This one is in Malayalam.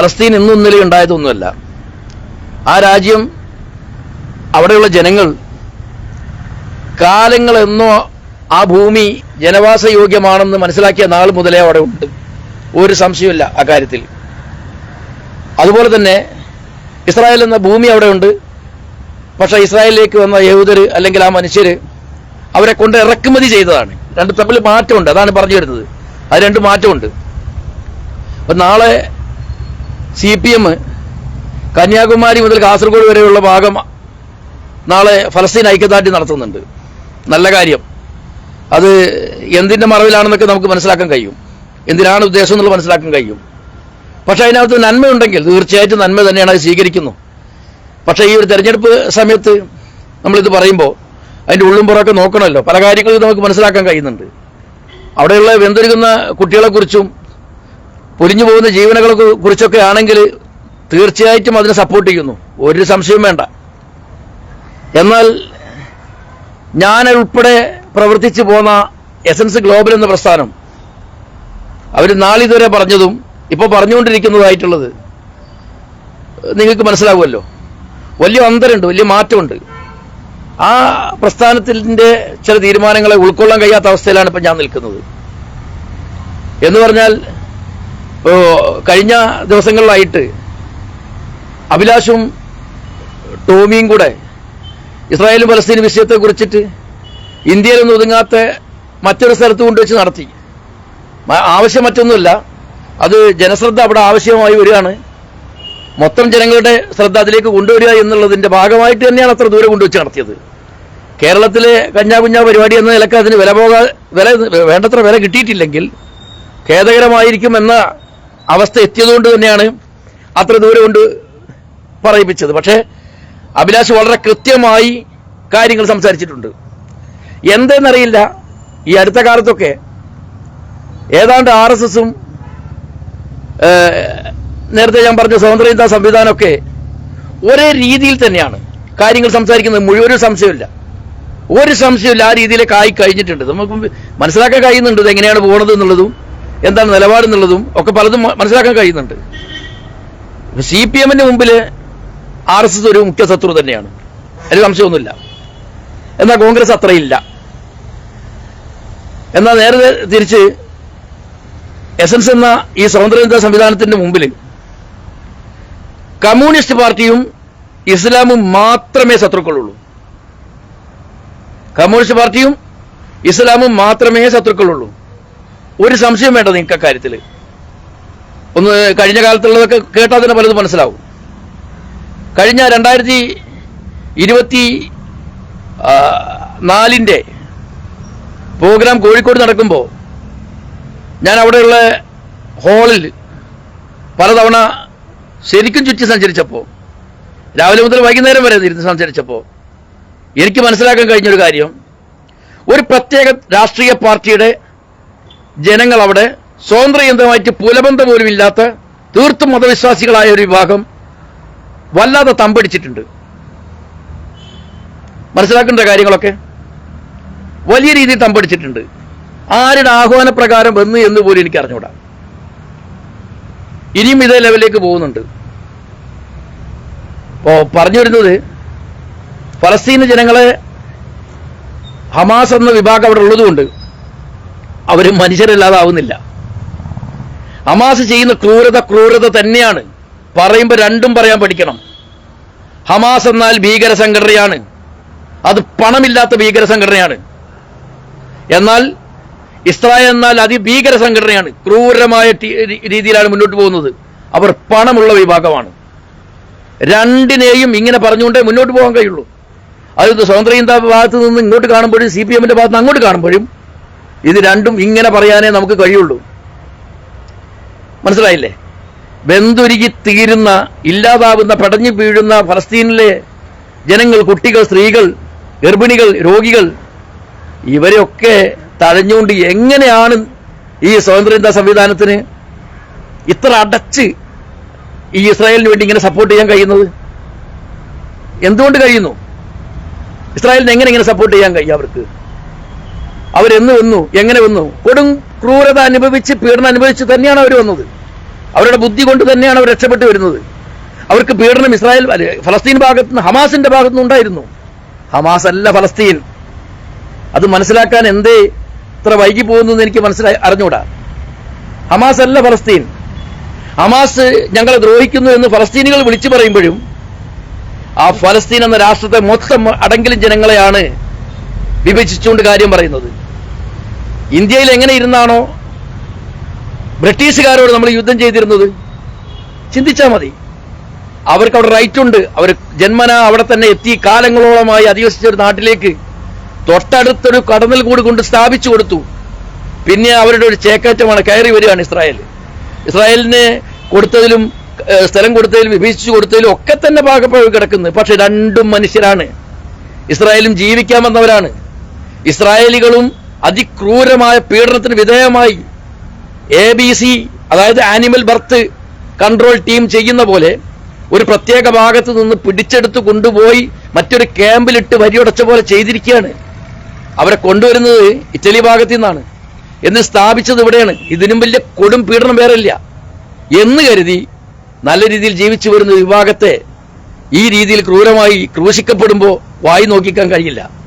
ഫലസ്തീൻ ഇന്നും ഇന്നലെ ഉണ്ടായതൊന്നുമല്ല. ആ രാജ്യം അവിടെയുള്ള ജനങ്ങൾ കാലങ്ങളെന്നോ ആ ഭൂമി ജനവാസയോഗ്യമാണെന്ന് മനസ്സിലാക്കിയ നാൾ മുതലേ അവിടെ ഉണ്ട്. ഒരു സംശയമില്ല അക്കാര്യത്തിൽ അതുപോലെ തന്നെ ഇസ്രായേൽ എന്ന ഭൂമി അവിടെ ഉണ്ട്. പക്ഷെ ഇസ്രായേലിലേക്ക് വന്ന യഹൂദർ അല്ലെങ്കിൽ ആ മനുഷ്യർ അവരെ കൊണ്ട് ഇറക്കുമതി ചെയ്തതാണ്. രണ്ട് തമ്മിൽ മാറ്റമുണ്ട്. അതാണ് പറഞ്ഞു വരുന്നത് അത് രണ്ട് മാറ്റമുണ്ട്. അപ്പൊ നാളെ സി പി എം കന്യാകുമാരി മുതൽ കാസർഗോഡ് വരെയുള്ള ഭാഗം നാളെ ഫലസ്തീൻ ഐക്യദാർഢ്യം നടത്തുന്നുണ്ട്. നല്ല കാര്യം. അത് എന്തിന്റെ മറവിലാണെന്നൊക്കെ നമുക്ക് മനസ്സിലാക്കാൻ കഴിയും. എന്തിനാണ് ഉദ്ദേശം എന്നുള്ളത് മനസ്സിലാക്കാൻ കഴിയും. പക്ഷേ അതിനകത്ത് നന്മയുണ്ടെങ്കിൽ തീർച്ചയായിട്ടും നന്മ തന്നെയാണ് അത് സ്വീകരിക്കുന്നു. പക്ഷേ ഈ ഒരു തെരഞ്ഞെടുപ്പ് സമയത്ത് നമ്മളിത് പറയുമ്പോൾ അതിന്റെ ഉള്ളും പുറമൊക്കെ നോക്കണമല്ലോ. പല കാര്യങ്ങളും നമുക്ക് മനസ്സിലാക്കാൻ കഴിയുന്നുണ്ട്. അവിടെയുള്ള വെന്തൊരുക്കുന്ന കുട്ടികളെക്കുറിച്ചും പൊലിഞ്ഞു പോകുന്ന ജീവനകളെ കുറിച്ചൊക്കെ ആണെങ്കിൽ തീർച്ചയായിട്ടും അതിനെ സപ്പോർട്ട് ചെയ്യുന്നു. ഒരു സംശയവും വേണ്ട. എന്നാൽ ഞാൻ ഉൾപ്പെടെ പ്രവർത്തിച്ചു പോന്ന എസൻസ് ഗ്ലോബൽ എന്ന പ്രസ്ഥാനം അവർ നാളിതുവരെ പറഞ്ഞതും ഇപ്പോൾ പറഞ്ഞുകൊണ്ടിരിക്കുന്നതായിട്ടുള്ളത് നിങ്ങൾക്ക് മനസ്സിലാവുമല്ലോ. വലിയ അന്തരമുണ്ട് വലിയ മാറ്റമുണ്ട്. ആ പ്രസ്ഥാനത്തിന്റെ ചില തീരുമാനങ്ങളെ ഉൾക്കൊള്ളാൻ കഴിയാത്ത അവസ്ഥയിലാണ് ഇപ്പം ഞാൻ നിൽക്കുന്നത്. എന്ന് പറഞ്ഞാൽ കഴിഞ്ഞ ദിവസങ്ങളിലായിട്ട് അഭിലാഷും ടോമിയും കൂടെ ഇസ്രായേലും പലസ്തീനും വിഷയത്തെ കുറിച്ചിട്ട് ഇന്ത്യയിലൊന്നും ഒതുങ്ങാത്ത മറ്റൊരു സ്ഥലത്ത് കൊണ്ടുവച്ച് നടത്തി. ആവശ്യം മറ്റൊന്നുമില്ല. അത് ജനശ്രദ്ധ അവിടെ ആവശ്യമായി വരികയാണ്. മൊത്തം ജനങ്ങളുടെ ശ്രദ്ധ അതിലേക്ക് കൊണ്ടുവരിക എന്നുള്ളതിന്റെ ഭാഗമായിട്ട് തന്നെയാണ് അത്ര ദൂരം കൊണ്ടുവച്ച് നടത്തിയത്. കേരളത്തിലെ കഞ്ഞാകുഞ്ഞ പരിപാടി എന്ന നിലയ്ക്ക് അതിന് വില പോകാ വില വേണ്ടത്ര വില കിട്ടിയിട്ടില്ലെങ്കിൽ ഖേദകരമായിരിക്കും എന്ന അവസ്ഥ എത്തിയതുകൊണ്ട് തന്നെയാണ് അത്ര ദൂരം കൊണ്ട് പറയിപ്പിച്ചത്. പക്ഷേ അഭിലാഷ് വളരെ കൃത്യമായി കാര്യങ്ങൾ സംസാരിച്ചിട്ടുണ്ട്. എന്തെന്നറിയില്ല ഈ അടുത്ത കാലത്തൊക്കെ ഏതാണ്ട് ആർ എസ് എസും നേരത്തെ ഞാൻ പറഞ്ഞ സ്വതന്ത്രചിന്താ സംവിധാനമൊക്കെ ഒരേ രീതിയിൽ തന്നെയാണ് കാര്യങ്ങൾ സംസാരിക്കുന്നത്. മുഴുവൻ സംശയമില്ല. ഒരു സംശയമില്ല ആ രീതിയിലേക്ക് ആയി കഴിഞ്ഞിട്ടുണ്ട്. നമുക്ക് മനസ്സിലാക്കാൻ കഴിയുന്നുണ്ട് എങ്ങനെയാണ് പോകുന്നത് എന്നുള്ളതും. എന്താണ് നിലപാടെന്നുള്ളതും ഒക്കെ പലതും മനസ്സിലാക്കാൻ കഴിയുന്നുണ്ട്. സി പി എമ്മിന്റെ മുമ്പിൽ ആർ എസ് എസ് ഒരു മുഖ്യ ശത്രു തന്നെയാണ്. അതിൽ സംശയമൊന്നുമില്ല. എന്നാൽ കോൺഗ്രസ് അത്രയില്ല. എന്നാൽ നേരെ തിരിച്ച് എസൻസ് എന്ന ഈ സ്വതന്ത്രചിന്താ സംവിധാനത്തിന്റെ മുമ്പിൽ കമ്മ്യൂണിസ്റ്റ് പാർട്ടിയും ഇസ്ലാമും മാത്രമേ ശത്രുക്കളുള്ളൂ. കമ്മ്യൂണിസ്റ്റ് പാർട്ടിയും ഇസ്ലാമും മാത്രമേ ശത്രുക്കളുള്ളൂ. ഒരു സംശയം വേണ്ട നിങ്ങൾക്ക് അക്കാര്യത്തിൽ ഒന്ന് കഴിഞ്ഞ കാലത്തുള്ളതൊക്കെ കേട്ടാൽ തന്നെ പലതും മനസ്സിലാവും. കഴിഞ്ഞ രണ്ടായിരത്തി ഇരുപത്തി നാലിന്റെ പ്രോഗ്രാം കോഴിക്കോട് നടക്കുമ്പോൾ ഞാൻ അവിടെയുള്ള ഹാളിൽ പലതവണ ശരിക്കും ചുറ്റി സഞ്ചരിച്ചപ്പോൾ രാവിലെ മുതൽ വൈകുന്നേരം വരെ ഇരുന്ന് സഞ്ചരിച്ചപ്പോൾ എനിക്ക് മനസ്സിലാക്കാൻ കഴിഞ്ഞൊരു കാര്യം. ഒരു പ്രത്യേക രാഷ്ട്രീയ പാർട്ടിയുടെ ജനങ്ങൾ അവിടെ സ്വതന്ത്രയന്ത്രമായിട്ട് പുലബന്ധം പോലും ഇല്ലാത്ത തീർത്തും മതവിശ്വാസികളായ ഒരു വിഭാഗം വല്ലാതെ തമ്പടിച്ചിട്ടുണ്ട്. മനസ്സിലാക്കേണ്ട കാര്യങ്ങളൊക്കെ? വലിയ രീതിയിൽ തമ്പടിച്ചിട്ടുണ്ട്. ആരുടെ ആഹ്വാനപ്രകാരം വന്നു എന്ന് പോലും എനിക്ക് അറിഞ്ഞൂടാ ഇനിയും ഇതേ ലെവലിലേക്ക് പോകുന്നുണ്ട്. ഇപ്പോ പറഞ്ഞു വരുന്നത് ഫലസ്തീന് ജനങ്ങളെ ഹമാസ് എന്ന വിഭാഗം അവിടെ ഉള്ളതുകൊണ്ട് അവർ മനുഷ്യരല്ലാതാവുന്നില്ല. ഹമാസ് ചെയ്യുന്ന ക്രൂരത ക്രൂരത തന്നെയാണ്. പറയുമ്പോൾ രണ്ടും പറയാൻ പഠിക്കണം. ഹമാസ് എന്നാൽ ഭീകര സംഘടനയാണ്. അത് പണമില്ലാത്ത ഭീകര സംഘടനയാണ്. എന്നാൽ ഇസ്രായേൽ എന്നാൽ അതിഭീകര സംഘടനയാണ്. ക്രൂരമായ രീതിയിലാണ് മുന്നോട്ട് പോകുന്നത്. അവർ പണമുള്ള വിഭാഗമാണ്. രണ്ടിനെയും ഇങ്ങനെ പറഞ്ഞുകൊണ്ടേ മുന്നോട്ട് പോകാൻ കഴിയുള്ളൂ. അത് സ്വതന്ത്ര ചിന്താ ഭാഗത്ത് നിന്ന് ഇങ്ങോട്ട് കാണുമ്പോഴും സി പി എമ്മിന്റെ ഭാഗത്ത് നിന്ന് അങ്ങോട്ട് കാണുമ്പോഴും ഇത് രണ്ടും ഇങ്ങനെ പറയാനേ നമുക്ക് കഴിയുള്ളൂ. മനസ്സിലായില്ലേ? വെന്തുരുകി തീരുന്ന ഇല്ലാതാവുന്ന പടഞ്ഞു വീഴുന്ന ഫലസ്തീനിലെ ജനങ്ങൾ കുട്ടികൾ സ്ത്രീകൾ ഗർഭിണികൾ രോഗികൾ ഇവരെയൊക്കെ തഴഞ്ഞുകൊണ്ട് എങ്ങനെയാണ് ഈ സ്വാതന്ത്ര്യ സംവിധാനത്തിന് ഇത്ര അടച്ച് ഈ ഇസ്രായേലിന് വേണ്ടി ഇങ്ങനെ സപ്പോർട്ട് ചെയ്യാൻ കഴിയുന്നത്? എന്തുകൊണ്ട് കഴിയുന്നു? ഇസ്രായേലിന് എങ്ങനെ ഇങ്ങനെ സപ്പോർട്ട് ചെയ്യാൻ കഴിയും അവർക്ക്? അവരെന്ന് വന്നു? എങ്ങനെ വന്നു? കൊടും ക്രൂരത അനുഭവിച്ച് പീഡനം അനുഭവിച്ച് തന്നെയാണ് അവർ വന്നത്. അവരുടെ ബുദ്ധി കൊണ്ട് തന്നെയാണ് അവർ രക്ഷപ്പെട്ടു വരുന്നത്. അവർക്ക് പീഡനം ഇസ്രായേൽ ഫലസ്തീൻ ഭാഗത്ത് നിന്ന് ഹമാസിന്റെ ഭാഗത്തു നിന്ന് ഉണ്ടായിരുന്നു. ഹമാസ് അല്ല ഫലസ്തീൻ. അത് മനസ്സിലാക്കാൻ എന്തേ ഇത്ര വൈകി പോകുന്നു എന്ന് എനിക്ക് മനസ്സിലായി അറിഞ്ഞൂടാ. ഹമാസ് അല്ല ഫലസ്തീൻ. ഹമാസ് ഞങ്ങളെ ദ്രോഹിക്കുന്നു എന്ന് ഫലസ്തീനികൾ വിളിച്ചു പറയുമ്പോഴും ആ ഫലസ്തീൻ എന്ന രാഷ്ട്രത്തെ മൊത്തം അടങ്കിലും ജനങ്ങളെയാണ് വിഭജിച്ചുകൊണ്ട് കാര്യം പറയുന്നത്. ഇന്ത്യയിൽ എങ്ങനെ ഇരുന്നാണോ ബ്രിട്ടീഷുകാരോട് നമ്മൾ യുദ്ധം ചെയ്തിരുന്നത്? ചിന്തിച്ചാൽ മതി. അവർക്ക് അവിടെ റൈറ്റ് ഉണ്ട് അവർ ജന്മന അവിടെ തന്നെ എത്തി കാലങ്ങളോളമായി അധിവസിച്ച ഒരു നാട്ടിലേക്ക് തൊട്ടടുത്തൊരു കടന്നൽ കൂടി കൊണ്ട് സ്ഥാപിച്ചു കൊടുത്തു. പിന്നെ അവരുടെ ഒരു ചേക്കറ്റമാണ് കയറി വരികയാണ് ഇസ്രായേൽ. ഇസ്രായേലിന് കൊടുത്തതിലും സ്ഥലം കൊടുത്തതിലും വിഭജിച്ചു കൊടുത്തതിലും ഒക്കെ തന്നെ പാകപ്പഴവ് കിടക്കുന്നത് പക്ഷെ രണ്ടും മനുഷ്യരാണ്. ഇസ്രായേലും ജീവിക്കാൻ വന്നവരാണ്. ഇസ്രായേലികളും അതിക്രൂരമായ പീഡനത്തിന് വിധേയമായി എ ബി സി അതായത് ആനിമൽ ബർത്ത് കൺട്രോൾ ടീം ചെയ്യുന്ന പോലെ ഒരു പ്രത്യേക ഭാഗത്ത് നിന്ന് പിടിച്ചെടുത്ത് കൊണ്ടുപോയി മറ്റൊരു ക്യാമ്പിലിട്ട് വരിയുടച്ച പോലെ ചെയ്തിരിക്കുകയാണ്. അവരെ കൊണ്ടുവരുന്നത് ഇറ്റലി ഭാഗത്തു നിന്നാണ്. എന്ന് സ്ഥാപിച്ചത് ഇവിടെയാണ്. ഇതിനും വലിയ കൊടും പീഡനം വേറില്ല എന്ന് കരുതി നല്ല രീതിയിൽ ജീവിച്ചു വരുന്ന വിഭാഗത്തെ ഈ രീതിയിൽ ക്രൂരമായി ക്രൂശിക്കപ്പെടുമ്പോൾ വായി നോക്കിക്കാൻ കഴിയില്ല.